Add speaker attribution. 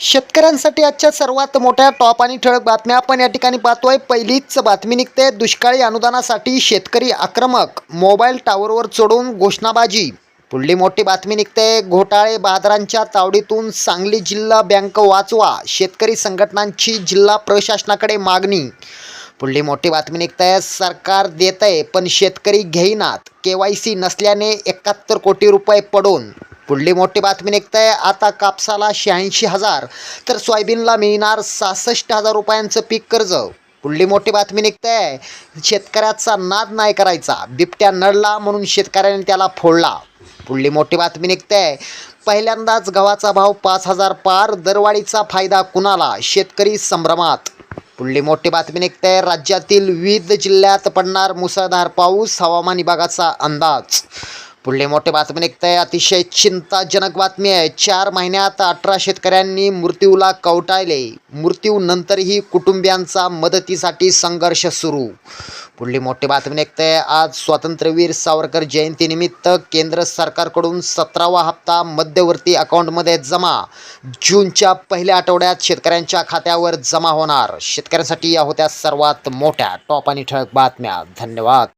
Speaker 1: शेतकऱ्यांसाठी आजच्या सर्वात मोठ्या टॉप आणि ठळक बातम्या आपण या ठिकाणी पाहतोय. पहिलीच बातमी निघते. दुष्काळी अनुदानासाठी शेतकरी आक्रमक. मोबाईल टावरवर चढून घोषणाबाजी. पुढली मोठी बातमी निघते. घोटाळे बाजारांच्या तावडीतून सांगली जिल्हा बँक वाचवा. शेतकरी संघटनांची जिल्हा प्रशासनाकडे मागणी. पुढली मोठी बातमी निघते. सरकार देत आहे पण शेतकरी घेईनात. के वाय सी नसल्याने एकाहत्तर कोटी रुपये पडून पुढली मोठी बातमी निघते. आता कापसाला शहाऐंशी हजार तर सोयाबीनला मिळणार सहासष्ट हजार रुपयांचं पीक कर्ज. पुढली मोठी बातमी निघते. शेतकऱ्याचा नाद नाही करायचा. बिबट्या नडला म्हणून शेतकऱ्याने त्याला फोडला. पुढली मोठी बातमी निघते. पहिल्यांदाच गव्हाचा भाव पाच हजार पार दरवाढीचा फायदा कुणाला? शेतकरी संभ्रमात. पुढली मोठी बातमी निघते. राज्यातील विविध जिल्ह्यात पडणार मुसळधार पाऊस हवामान विभागाचा अंदाज. पुढली मोठे बातमी निघते अतिशय चिंताजनक बातमी आहे. चार महिन्यात अठरा शेतकऱ्यांनी मृत्यूला कवटाळले मृत्यूनंतरही कुटुंबियांचा मदतीसाठी संघर्ष सुरू. पुढली मोठी बातमी निघते आज स्वातंत्र्यवीर सावरकर जयंतीनिमित्त केंद्र सरकारकडून सतरावा हप्ता मध्यवर्ती अकाउंटमध्ये जमा. जूनच्या पहिल्या आठवड्यात शेतकऱ्यांच्या खात्यावर जमा होणार. शेतकऱ्यांसाठी या होत्या सर्वात मोठ्या टॉप आणि ठळक बातम्या. धन्यवाद.